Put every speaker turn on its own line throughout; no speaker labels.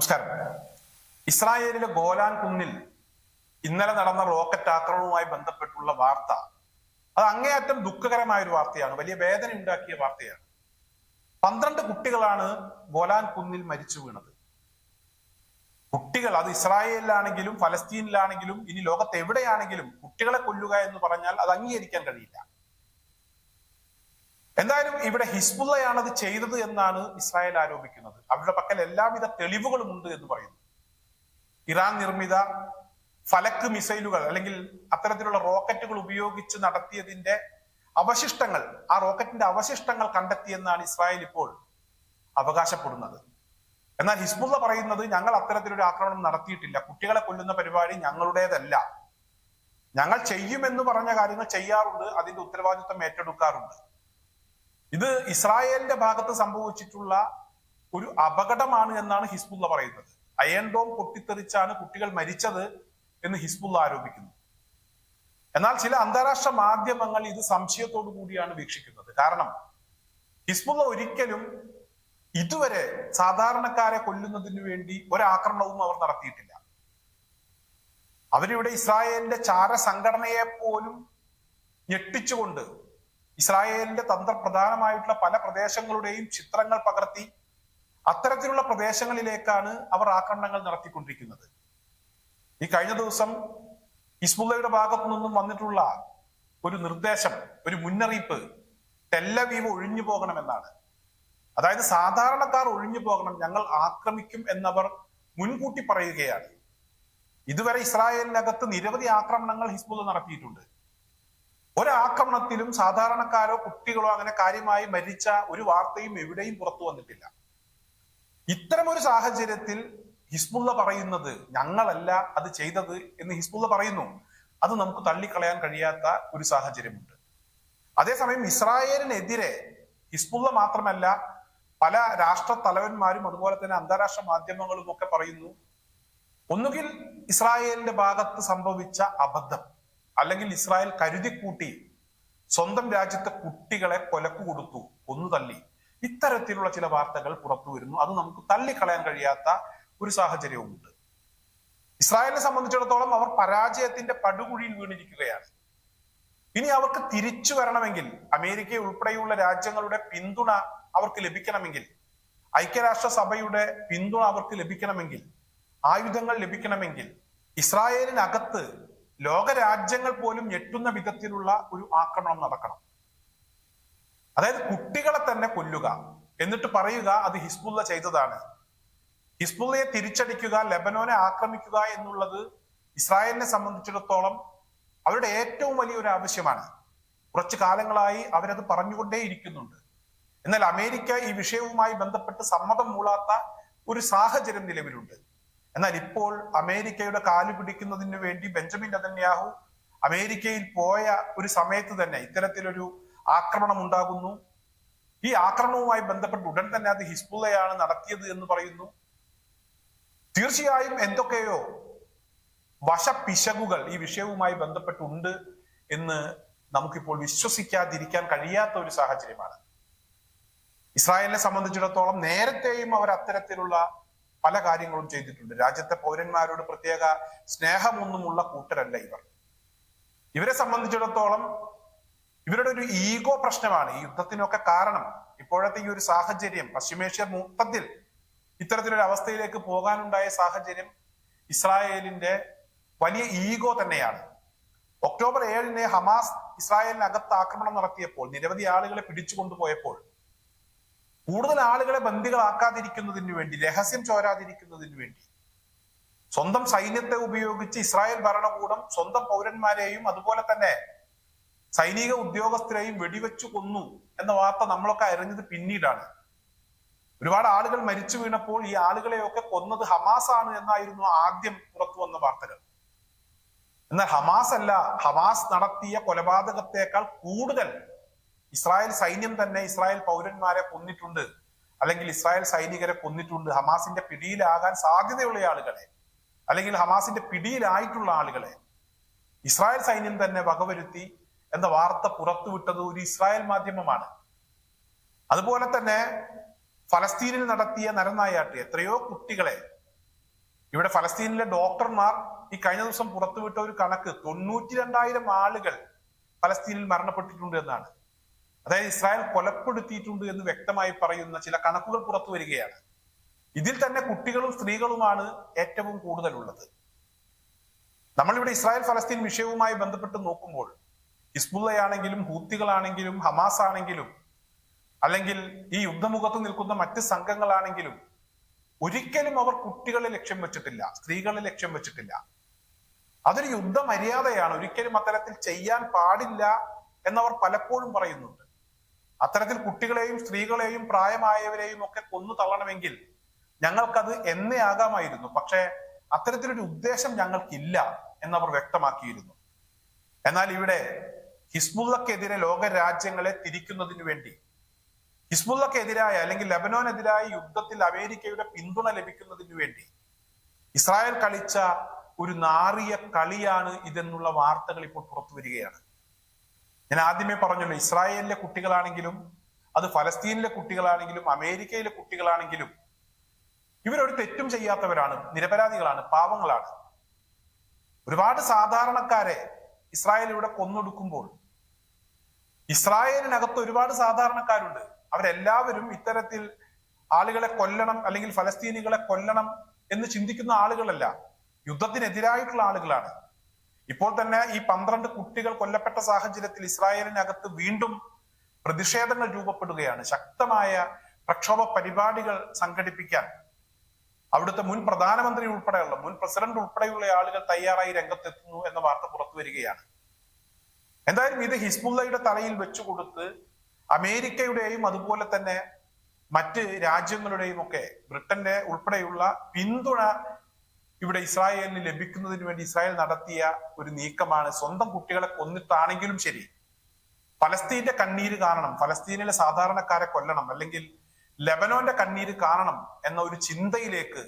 നമസ്കാരം. ഇസ്രായേലിലെ ഗോലാൻ കുന്നിൽ ഇന്നലെ നടന്ന റോക്കറ്റ് ആക്രമണവുമായി ബന്ധപ്പെട്ടുള്ള വാർത്ത അത് അങ്ങേയറ്റം ദുഃഖകരമായ ഒരു വാർത്തയാണ് വലിയ വേദന ഉണ്ടാക്കിയ വാർത്തയാണ്. പന്ത്രണ്ട് കുട്ടികളാണ് ഗോലാൻ കുന്നിൽ മരിച്ചു വീണത്. കുട്ടികൾ അത് ഇസ്രായേലിലാണെങ്കിലും ഫലസ്തീനിലാണെങ്കിലും ഇനി ലോകത്ത് എവിടെയാണെങ്കിലും കുട്ടികളെ കൊല്ലുക എന്ന് പറഞ്ഞാൽ അത് അംഗീകരിക്കാൻ കഴിയില്ല. എന്തായാലും ഇവിടെ ഹിസ്ബുള്ളയാണ് അത് ചെയ്തത് എന്നാണ് ഇസ്രായേൽ ആരോപിക്കുന്നത്. അവരുടെ പക്കൽ എല്ലാവിധ തെളിവുകളും ഉണ്ട് എന്ന് പറയുന്നു. ഇറാൻ നിർമ്മിത ഫലക്ക് മിസൈലുകൾ അല്ലെങ്കിൽ അത്തരത്തിലുള്ള റോക്കറ്റുകൾ ഉപയോഗിച്ച് നടത്തിയതിന്റെ അവശിഷ്ടങ്ങൾ ആ റോക്കറ്റിന്റെ അവശിഷ്ടങ്ങൾ കണ്ടെത്തിയെന്നാണ് ഇസ്രായേൽ ഇപ്പോൾ അവകാശപ്പെടുന്നത്. എന്നാൽ ഹിസ്ബുള്ള പറയുന്നത് ഞങ്ങൾ അത്തരത്തിലൊരു ആക്രമണം നടത്തിയിട്ടില്ല. കുട്ടികളെ കൊല്ലുന്ന പരിപാടി ഞങ്ങളുടേതല്ല. ഞങ്ങൾ ചെയ്യുമെന്ന് പറഞ്ഞ കാര്യങ്ങൾ ചെയ്യാറുണ്ട്. അതിന്റെ ഉത്തരവാദിത്വം ഏറ്റെടുക്കാറുണ്ട്. ഇത് ഇസ്രായേലിന്റെ ഭാഗത്ത് സംഭവിച്ചിട്ടുള്ള ഒരു അപകടമാണ് എന്നാണ് ഹിസ്ബുള്ള പറയുന്നത്. അയൺ ഡോം പൊട്ടിത്തെറിച്ചാണ് കുട്ടികൾ മരിച്ചത് എന്ന് ഹിസ്ബുള്ള ആരോപിക്കുന്നു. എന്നാൽ ചില അന്താരാഷ്ട്ര മാധ്യമങ്ങൾ ഇത് സംശയത്തോടു കൂടിയാണ് വീക്ഷിക്കുന്നത്. കാരണം ഹിസ്ബുള്ള ഒരിക്കലും ഇതുവരെ സാധാരണക്കാരെ കൊല്ലുന്നതിന് വേണ്ടി ഒരാക്രമണവും അവർ നടത്തിയിട്ടില്ല. അവരിവിടെ ഇസ്രായേലിന്റെ ചാര സംഘടനയെ പോലും ഞെട്ടിച്ചുകൊണ്ട് ഇസ്രായേലിന്റെ തന്ത്രപ്രധാനമായിട്ടുള്ള പല പ്രദേശങ്ങളുടെയും ചിത്രങ്ങൾ പകർത്തി അത്തരത്തിലുള്ള പ്രദേശങ്ങളിലേക്കാണ് അവർ ആക്രമണങ്ങൾ നടത്തിക്കൊണ്ടിരിക്കുന്നത്. ഈ കഴിഞ്ഞ ദിവസം ഹിസ്ബുള്ളയുടെ ഭാഗത്തു നിന്നും വന്നിട്ടുള്ള ഒരു നിർദ്ദേശം ഒരു മുന്നറിയിപ്പ് ടെല്ലവീവ് ഒഴിഞ്ഞു പോകണമെന്നാണ്. അതായത് സാധാരണക്കാർ ഒഴിഞ്ഞു പോകണം ഞങ്ങൾ ആക്രമിക്കും എന്നവർ മുൻകൂട്ടി പറയുകയാണ്. ഇതുവരെ ഇസ്രായേലിനകത്ത് നിരവധി ആക്രമണങ്ങൾ ഹിസ്ബുള്ള നടത്തിയിട്ടുണ്ട്. ഒരാക്രമണത്തിലും സാധാരണക്കാരോ കുട്ടികളോ അങ്ങനെ കാര്യമായി മരിച്ച ഒരു വാർത്തയും എവിടെയും പുറത്തു വന്നിട്ടില്ല. ഇത്തരമൊരു സാഹചര്യത്തിൽ ഹിസ്ബുള്ള പറയുന്നത് ഞങ്ങളല്ല അത് ചെയ്തത് എന്ന് ഹിസ്ബുള്ള പറയുന്നു. അത് നമുക്ക് തള്ളിക്കളയാൻ കഴിയാത്ത ഒരു സാഹചര്യമുണ്ട്. അതേസമയം ഇസ്രായേലിനെതിരെ ഹിസ്ബുള്ള മാത്രമല്ല പല രാഷ്ട്ര തലവന്മാരും അതുപോലെ തന്നെ അന്താരാഷ്ട്ര മാധ്യമങ്ങളും ഒക്കെ പറയുന്നു. ഒന്നുകിൽ ഇസ്രായേലിന്റെ ഭാഗത്ത് സംഭവിച്ച അബദ്ധം. അല്ലെങ്കിൽ ഇസ്രായേൽ കരുതിക്കൂട്ടി സ്വന്തം രാജ്യത്തെ കുട്ടികളെ കൊലക്കു കൊടുത്തു കൊന്നു തള്ളി ഇത്തരത്തിലുള്ള ചില വാർത്തകൾ പുറത്തു വരുന്നു. അത് നമുക്ക് തള്ളിക്കളയാൻ കഴിയാത്ത ഒരു സാഹചര്യവുമുണ്ട്. ഇസ്രായേലിനെ സംബന്ധിച്ചിടത്തോളം അവർ പരാജയത്തിന്റെ പടുകുഴിയിൽ വീണിരിക്കുകയാണ്. ഇനി അവർക്ക് തിരിച്ചു വരണമെങ്കിൽ അമേരിക്ക ഉൾപ്പെടെയുള്ള രാജ്യങ്ങളുടെ പിന്തുണ അവർക്ക് ലഭിക്കണമെങ്കിൽ ഐക്യരാഷ്ട്ര സഭയുടെ പിന്തുണ അവർക്ക് ലഭിക്കണമെങ്കിൽ ആയുധങ്ങൾ ലഭിക്കണമെങ്കിൽ ഇസ്രായേലിനകത്ത് ലോകരാജ്യങ്ങൾ പോലും ഞെട്ടുന്ന വിധത്തിലുള്ള ഒരു ആക്രമണം നടക്കണം. അതായത് കുട്ടികളെ തന്നെ കൊല്ലുക എന്നിട്ട് പറയുക അത് ഹിസ്ബുള്ള ചെയ്തതാണ്. ഹിസ്ബുള്ളയെ തിരിച്ചടിക്കുക ലെബനോനെ ആക്രമിക്കുക എന്നുള്ളത് ഇസ്രായേലിനെ സംബന്ധിച്ചിടത്തോളം അവരുടെ ഏറ്റവും വലിയൊരു ആവശ്യമാണ്. കുറച്ചു കാലങ്ങളായി അവരത് പറഞ്ഞുകൊണ്ടേയിരിക്കുന്നുണ്ട് എന്നാൽ അമേരിക്ക ഈ വിഷയവുമായി ബന്ധപ്പെട്ട് സമ്മതം മൂളാത്ത ഒരു സാഹചര്യം നിലവിലുണ്ട്. എന്നാൽ ഇപ്പോൾ അമേരിക്കയുടെ കാൽ പിടിക്കുന്നതിന് വേണ്ടി ബെഞ്ചമിൻ നെതന്യാഹു അമേരിക്കയിൽ പോയ ഒരു സമയത്ത് തന്നെ ഇത്തരത്തിലൊരു ആക്രമണം ഉണ്ടാകുന്നു. ഈ ആക്രമണവുമായി ബന്ധപ്പെട്ട് ഉടൻ തന്നെ അത് ഹിസ്ബുള്ളയാണ് നടത്തിയത് എന്ന് പറയുന്നു. തീർച്ചയായും എന്തൊക്കെയോ വശപിശകുകൾ ഈ വിഷയവുമായി ബന്ധപ്പെട്ടുണ്ട് എന്ന് നമുക്കിപ്പോൾ വിശ്വസിക്കാതിരിക്കാൻ കഴിയാത്ത ഒരു സാഹചര്യമാണ്. ഇസ്രായേലിനെ സംബന്ധിച്ചിടത്തോളം നേരത്തെയും അവർ അത്തരത്തിലുള്ള പല കാര്യങ്ങളും ചെയ്തിട്ടുണ്ട്. രാജ്യത്തെ പൗരന്മാരോട് പ്രത്യേക സ്നേഹമൊന്നുമുള്ള കൂട്ടരല്ല ഇവർ. ഇവരെ സംബന്ധിച്ചിടത്തോളം ഇവരുടെ ഒരു ഈഗോ പ്രശ്നമാണ്. ഈ യുദ്ധത്തിനൊക്കെ കാരണം ഇപ്പോഴത്തെ ഈ ഒരു സാഹചര്യം പശ്ചിമേഷ്യ മൊത്തത്തിൽ ഇത്തരത്തിലൊരു അവസ്ഥയിലേക്ക് പോകാനുണ്ടായ സാഹചര്യം ഇസ്രായേലിന്റെ വലിയ ഈഗോ തന്നെയാണ്. ഒക്ടോബർ ഏഴിന് ഹമാസ് ഇസ്രായേലിനകത്ത് ആക്രമണം നടത്തിയപ്പോൾ നിരവധി ആളുകളെ പിടിച്ചു കൊണ്ടുപോയപ്പോൾ കൂടുതൽ ആളുകളെ ബന്ദികളാക്കാതിരിക്കുന്നതിന് വേണ്ടി രഹസ്യം ചോരാതിരിക്കുന്നതിന് വേണ്ടി. സ്വന്തം സൈന്യത്തെ ഉപയോഗിച്ച് ഇസ്രായേൽ ഭരണകൂടം സ്വന്തം പൗരന്മാരെയും അതുപോലെ തന്നെ സൈനിക ഉദ്യോഗസ്ഥരെയും വെടിവെച്ചു കൊന്നു എന്ന വാർത്ത നമ്മളൊക്കെ അറിഞ്ഞത് പിന്നീടാണ്. ഒരുപാട് ആളുകൾ മരിച്ചു വീണപ്പോൾ ഈ ആളുകളെയൊക്കെ കൊന്നത് ഹമാസ് ആണ് എന്നായിരുന്നു ആദ്യം പുറത്തു വന്ന വാർത്തകൾ. എന്നാൽ ഹമാസ് അല്ല ഹമാസ് നടത്തിയ കൊലപാതകത്തെക്കാൾ കൂടുതൽ ഇസ്രായേൽ സൈന്യം തന്നെ ഇസ്രായേൽ പൗരന്മാരെ കൊന്നിട്ടുണ്ട്. അല്ലെങ്കിൽ ഇസ്രായേൽ സൈനികരെ കൊന്നിട്ടുണ്ട്. ഹമാസിന്റെ പിടിയിലാകാൻ സാധ്യതയുള്ള ആളുകളെ അല്ലെങ്കിൽ ഹമാസിന്റെ പിടിയിലായിട്ടുള്ള ആളുകളെ ഇസ്രായേൽ സൈന്യം തന്നെ വകവരുത്തി എന്ന വാർത്ത പുറത്തുവിട്ടത് ഒരു ഇസ്രായേൽ മാധ്യമമാണ്. അതുപോലെ തന്നെ ഫലസ്തീനിൽ നടത്തിയ നരനായാട്ട് എത്രയോ കുട്ടികളെ ഇവിടെ ഫലസ്തീനിലെ ഡോക്ടർമാർ ഈ കഴിഞ്ഞ ദിവസം പുറത്തുവിട്ട ഒരു കണക്ക് തൊണ്ണൂറ്റി രണ്ടായിരം ആളുകൾ ഫലസ്തീനിൽ മരണപ്പെട്ടിട്ടുണ്ട് എന്നാണ്. അതായത് ഇസ്രായേൽ കൊലപ്പെടുത്തിയിട്ടുണ്ട് എന്ന് വ്യക്തമായി പറയുന്ന ചില കണക്കുകൾ പുറത്തു വരികയാണ്. ഇതിൽ തന്നെ കുട്ടികളും സ്ത്രീകളുമാണ് ഏറ്റവും കൂടുതലുള്ളത്. നമ്മളിവിടെ ഇസ്രായേൽ ഫലസ്തീൻ വിഷയവുമായി ബന്ധപ്പെട്ട് നോക്കുമ്പോൾ ഹിസ്ബുള്ളയാണെങ്കിലും ഹൂത്തികളാണെങ്കിലും ഹമാസ് ആണെങ്കിലും അല്ലെങ്കിൽ ഈ യുദ്ധമുഖത്ത് നിൽക്കുന്ന മറ്റ് സംഘങ്ങളാണെങ്കിലും ഒരിക്കലും അവർ കുട്ടികളെ ലക്ഷ്യം വെച്ചിട്ടില്ല സ്ത്രീകളെ ലക്ഷ്യം വെച്ചിട്ടില്ല. അതൊരു യുദ്ധമര്യാദയാണ്. ഒരിക്കലും അത്തരത്തിൽ ചെയ്യാൻ പാടില്ല എന്നവർ പലപ്പോഴും പറയുന്നുണ്ട്. അത്തരത്തിൽ കുട്ടികളെയും സ്ത്രീകളെയും പ്രായമായവരെയും ഒക്കെ കൊന്നു തള്ളണമെങ്കിൽ ഞങ്ങൾക്കത് എന്നേ ആകാമായിരുന്നു പക്ഷേ അത്തരത്തിലൊരു ഉദ്ദേശം ഞങ്ങൾക്കില്ല എന്നവർ വ്യക്തമാക്കിയിരുന്നു. എന്നാൽ ഇവിടെ ഹിസ്ബുള്ളക്കെതിരെ ലോക രാജ്യങ്ങളെ തിരിക്കുന്നതിന് വേണ്ടി ഹിസ്ബുള്ളക്കെതിരായ അല്ലെങ്കിൽ ലബനോനെതിരായ യുദ്ധത്തിൽ അമേരിക്കയുടെ പിന്തുണ ലഭിക്കുന്നതിന് വേണ്ടി ഇസ്രായേൽ കളിച്ച ഒരു നാറിയ കളിയാണ് ഇതെന്നുള്ള വാർത്തകൾ ഇപ്പോൾ പുറത്തു വരികയാണ് ഞാൻ ആദ്യമേ പറഞ്ഞല്ലോ ഇസ്രായേലിലെ കുട്ടികളാണെങ്കിലും അത് ഫലസ്തീനിലെ കുട്ടികളാണെങ്കിലും അമേരിക്കയിലെ കുട്ടികളാണെങ്കിലും ഇവരൊരു തെറ്റും ചെയ്യാത്തവരാണ് നിരപരാധികളാണ് പാവങ്ങളാണ്. ഒരുപാട് സാധാരണക്കാരെ ഇസ്രായേൽ ഇവിടെ കൊന്നൊടുക്കുമ്പോൾ ഇസ്രായേലിനകത്ത് ഒരുപാട് സാധാരണക്കാരുണ്ട്. അവരെല്ലാവരും ഇത്തരത്തിൽ ആളുകളെ കൊല്ലണം അല്ലെങ്കിൽ ഫലസ്തീനികളെ കൊല്ലണം എന്ന് ചിന്തിക്കുന്ന ആളുകളല്ല. യുദ്ധത്തിനെതിരായിട്ടുള്ള ആളുകളാണ്. ഇപ്പോൾ തന്നെ ഈ പന്ത്രണ്ട് കുട്ടികൾ കൊല്ലപ്പെട്ട സാഹചര്യത്തിൽ ഇസ്രായേലിനകത്ത് വീണ്ടും പ്രതിഷേധങ്ങൾ രൂപപ്പെടുകയാണ്. ശക്തമായ പ്രക്ഷോഭ പരിപാടികൾ സംഘടിപ്പിക്കാൻ അവിടുത്തെ മുൻ പ്രധാനമന്ത്രി ഉൾപ്പെടെയുള്ള മുൻ പ്രസിഡന്റ് ഉൾപ്പെടെയുള്ള ആളുകൾ തയ്യാറായി രംഗത്തെത്തുന്നു എന്ന വാർത്ത പുറത്തു വരികയാണ്. എന്തായാലും ഇത് ഹിസ്ബുള്ളയുടെ തലയിൽ വെച്ചുകൊടുത്ത് അമേരിക്കയുടെയും അതുപോലെ തന്നെ മറ്റ് രാജ്യങ്ങളുടെയും ഒക്കെ ബ്രിട്ടന്റെ ഉൾപ്പെടെയുള്ള പിന്തുണ ഇവിടെ ഇസ്രായേലിന് ലഭിക്കുന്നതിന് വേണ്ടി ഇസ്രായേൽ നടത്തിയ ഒരു നീക്കമാണ് സ്വന്തം കുട്ടികളെ കൊന്നിട്ടാണെങ്കിലും ശരി. ഫലസ്തീന്റെ കണ്ണീര് കാണണം ഫലസ്തീനിലെ സാധാരണക്കാരെ കൊല്ലണം അല്ലെങ്കിൽ ലെബനോന്റെ കണ്ണീര് കാണണം എന്ന ഒരു ചിന്തയിലേക്ക്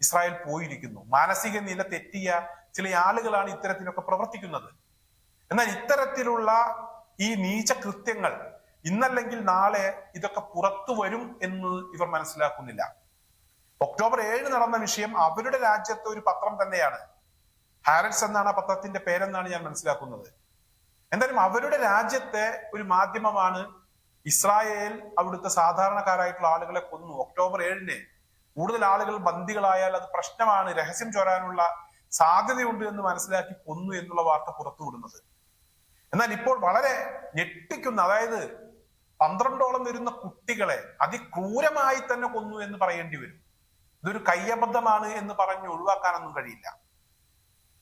ഇസ്രായേൽ പോയിരിക്കുന്നു. മാനസിക നില തെറ്റിയ ചില ആളുകളാണ് ഇത്തരത്തിലൊക്കെ പ്രവർത്തിക്കുന്നത്. എന്നാൽ ഇത്തരത്തിലുള്ള ഈ നീച കൃത്യങ്ങൾ ഇന്നല്ലെങ്കിൽ നാളെ ഇതൊക്കെ പുറത്തു വരും എന്ന് ഇവർ മനസ്സിലാക്കുന്നില്ല. ഒക്ടോബർ ഏഴ് നടന്ന വിഷയം അവരുടെ രാജ്യത്തെ ഒരു പത്രം തന്നെയാണ്. ഹാരറ്റ്സ് എന്നാണ് ആ പത്രത്തിന്റെ പേരെന്നാണ് ഞാൻ മനസ്സിലാക്കുന്നത്. എന്തായാലും അവരുടെ രാജ്യത്തെ ഒരു മാധ്യമമാണ് ഇസ്രായേൽ അവിടുത്തെ സാധാരണക്കാരായിട്ടുള്ള ആളുകളെ കൊന്നു ഒക്ടോബർ ഏഴിന്. കൂടുതൽ ആളുകൾ ബന്ദികളായാൽ അത് പ്രശ്നമാണ് രഹസ്യം ചോരാനുള്ള സാധ്യതയുണ്ട് എന്ന് മനസ്സിലാക്കി കൊന്നു എന്നുള്ള വാർത്ത പുറത്തുവിടുന്നത്. എന്നാൽ ഇപ്പോൾ വളരെ ഞെട്ടിക്കുന്ന അതായത് പന്ത്രണ്ടോളം വരുന്ന കുട്ടികളെ അതിക്രൂരമായി തന്നെ കൊന്നു എന്ന് പറയേണ്ടി വരും. ഇതൊരു കയ്യബദ്ധമാണ് എന്ന് പറഞ്ഞ് ഒഴിവാക്കാനൊന്നും കഴിയില്ല.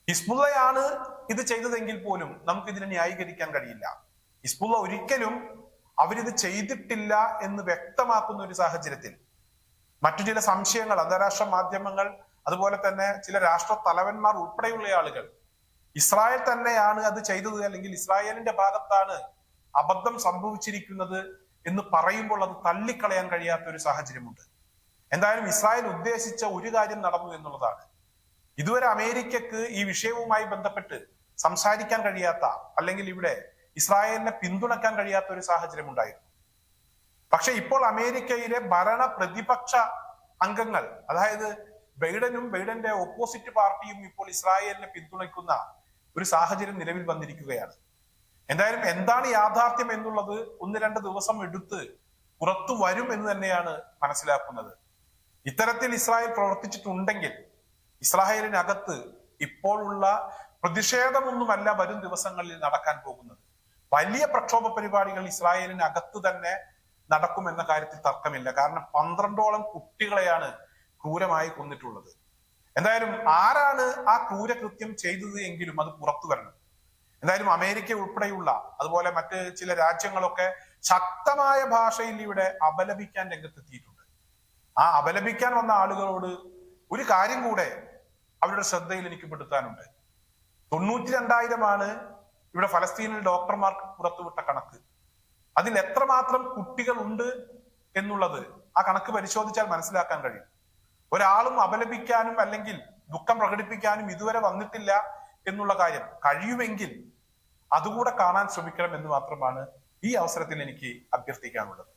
ഹിസ്ബുള്ളയാണ് ഇത് ചെയ്തതെങ്കിൽ പോലും നമുക്ക് ഇതിനെ ന്യായീകരിക്കാൻ കഴിയില്ല. ഹിസ്ബുള്ള ഒരിക്കലും അവരിത് ചെയ്തിട്ടില്ല എന്ന് വ്യക്തമാക്കുന്ന ഒരു സാഹചര്യത്തിൽ മറ്റു ചില സംശയങ്ങൾ അന്താരാഷ്ട്ര മാധ്യമങ്ങൾ അതുപോലെ തന്നെ ചില രാഷ്ട്ര തലവന്മാർ ഉൾപ്പെടെയുള്ള ആളുകൾ ഇസ്രായേൽ തന്നെയാണ് അത് ചെയ്തത് അല്ലെങ്കിൽ ഇസ്രായേലിന്റെ ഭാഗത്താണ് അബദ്ധം സംഭവിച്ചിരിക്കുന്നത് എന്ന് പറയുമ്പോൾ അത് തള്ളിക്കളയാൻ കഴിയാത്ത ഒരു സാഹചര്യമുണ്ട്. എന്തായാലും ഇസ്രായേൽ ഉദ്ദേശിച്ച ഒരു കാര്യം നടന്നു എന്നുള്ളതാണ്. ഇതുവരെ അമേരിക്കക്ക് ഈ വിഷയവുമായി ബന്ധപ്പെട്ട് സംസാരിക്കാൻ കഴിയാത്ത അല്ലെങ്കിൽ ഇവിടെ ഇസ്രായേലിനെ പിന്തുണക്കാൻ കഴിയാത്ത ഒരു സാഹചര്യം ഉണ്ടായിരുന്നു. പക്ഷെ ഇപ്പോൾ അമേരിക്കയിലെ ഭരണ പ്രതിപക്ഷ അംഗങ്ങൾ അതായത് ബൈഡനും ബൈഡന്റെ ഓപ്പോസിറ്റ് പാർട്ടിയും ഇപ്പോൾ ഇസ്രായേലിനെ പിന്തുണയ്ക്കുന്ന ഒരു സാഹചര്യം നിലവിൽ വന്നിരിക്കുകയാണ്. എന്തായാലും എന്താണ് യാഥാർത്ഥ്യം എന്നുള്ളത് ഒന്ന് രണ്ട് ദിവസം എടുത്ത് പുറത്തു വരും എന്ന് തന്നെയാണ് മനസ്സിലാക്കുന്നത്. ഇത്തരത്തിൽ ഇസ്രായേൽ പ്രവർത്തിച്ചിട്ടുണ്ടെങ്കിൽ ഇസ്രായേലിനകത്ത് ഇപ്പോഴുള്ള പ്രതിഷേധമൊന്നുമല്ല വരും ദിവസങ്ങളിൽ നടക്കാൻ പോകുന്നത്. വലിയ പ്രക്ഷോഭ പരിപാടികൾ ഇസ്രായേലിനകത്ത് തന്നെ നടക്കുമെന്ന കാര്യത്തിൽ തർക്കമില്ല. കാരണം പന്ത്രണ്ടോളം കുട്ടികളെയാണ് ക്രൂരമായി കൊന്നിട്ടുള്ളത്. എന്തായാലും ആരാണ് ആ ക്രൂരകൃത്യം ചെയ്തത് എങ്കിലും അത് പുറത്തു വരണം. എന്തായാലും അമേരിക്ക ഉൾപ്പെടെയുള്ള അതുപോലെ മറ്റ് ചില രാജ്യങ്ങളൊക്കെ ശക്തമായ ഭാഷയിൽ ഇവിടെ അപലപിക്കാൻ രംഗത്തെത്തിയിട്ടുണ്ട്. ആ അപലപിക്കാൻ വന്ന ആളുകളോട് ഒരു കാര്യം കൂടെ അവരുടെ ശ്രദ്ധയിൽ എനിക്ക് പെടുത്താനുണ്ട്. തൊണ്ണൂറ്റി രണ്ടായിരമാണ് ഇവിടെ ഫലസ്തീനിൽ ഡോക്ടർമാർക്ക് പുറത്തുവിട്ട കണക്ക്. അതിൽ എത്രമാത്രം കുട്ടികൾ ഉണ്ട് എന്നുള്ളത് ആ കണക്ക് പരിശോധിച്ചാൽ മനസ്സിലാക്കാൻ കഴിയും. ഒരാളും അപലപിക്കാനും അല്ലെങ്കിൽ ദുഃഖം പ്രകടിപ്പിക്കാനും ഇതുവരെ വന്നിട്ടില്ല എന്നുള്ള കാര്യം കഴിയുമെങ്കിൽ അതുകൂടെ കാണാൻ ശ്രമിക്കണം എന്ന് മാത്രമാണ് ഈ അവസരത്തിൽ എനിക്ക് അഭ്യർത്ഥിക്കാനുള്ളത്.